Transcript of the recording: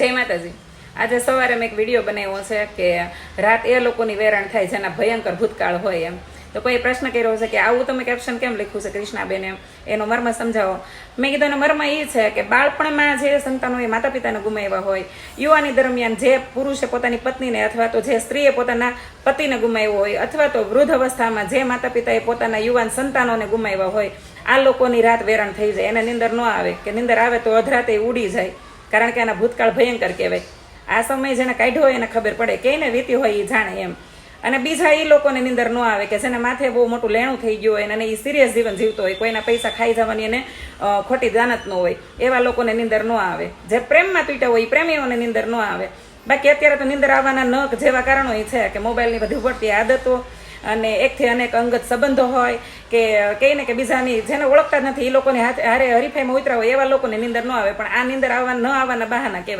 જય માતાજી. આજે સવારે મેં એક વીડિયો બનાવ્યો છે કે રાત એ લોકોની વેરાણ થાય જેના ભયંકર ભૂતકાળ હોય એમ. તો કોઈ પ્રશ્ન કર્યો છે કે આવું તમે કેપ્શન કેમ લખ્યું છે કૃષ્ણાબેન? એમ એનો મર્મ સમજાવો. મેં કીધું મર્મ એ છે કે બાળપણમાં જે સંતાનોએ માતા પિતાને ગુમાવ્યા હોય, યુવાની દરમિયાન જે પુરુષે પોતાની પત્નીને અથવા તો જે સ્ત્રીએ પોતાના પતિને ગુમાવ્યો હોય, અથવા તો વૃદ્ધ અવસ્થામાં જે માતા પિતાએ પોતાના યુવાન સંતાનોને ગુમાવ્યા હોય, આ લોકોની રાત વેરાણ થઈ જાય. એને નિંદર ન આવે. કે નિંદર આવે તો અધરાતે ઉડી જાય. કારણ કે આના ભૂતકાળ ભયંકર કહેવાય. આ સમય જેને કાઢ્યો હોય એને ખબર પડે. કે એને વીતી હોય એ જાણે એમ. અને બીજા એ લોકોને નિંદર ન આવે કે જેને માથે બહુ મોટું લેણું થઈ ગયું હોય અને એ સિરિયસ જીવન જીવતો હોય, કોઈના પૈસા ખાઈ જવાની એને ખોટી દાનત ન હોય, એવા લોકોને નિંદર ન આવે. જે પ્રેમમાં તૂટ્યા હોય એ પ્રેમીઓને નિંદર ન આવે. બાકી અત્યારે તો નિંદર આવવાના નખ જેવા કારણો એ છે કે મોબાઈલની બધી ઉપડતી આદતો અને એકથી અનેક અંગત સંબંધો હોય કે કહીને ને કે બીજાની જેને ઓળખતા નથી એ લોકોને હારે હરીફાઈમાં ઉતરા હોય એવા લોકોને નિંદર ન આવે. પણ આ નિંદર આવવા ન આવવાના બહાના કહેવાય.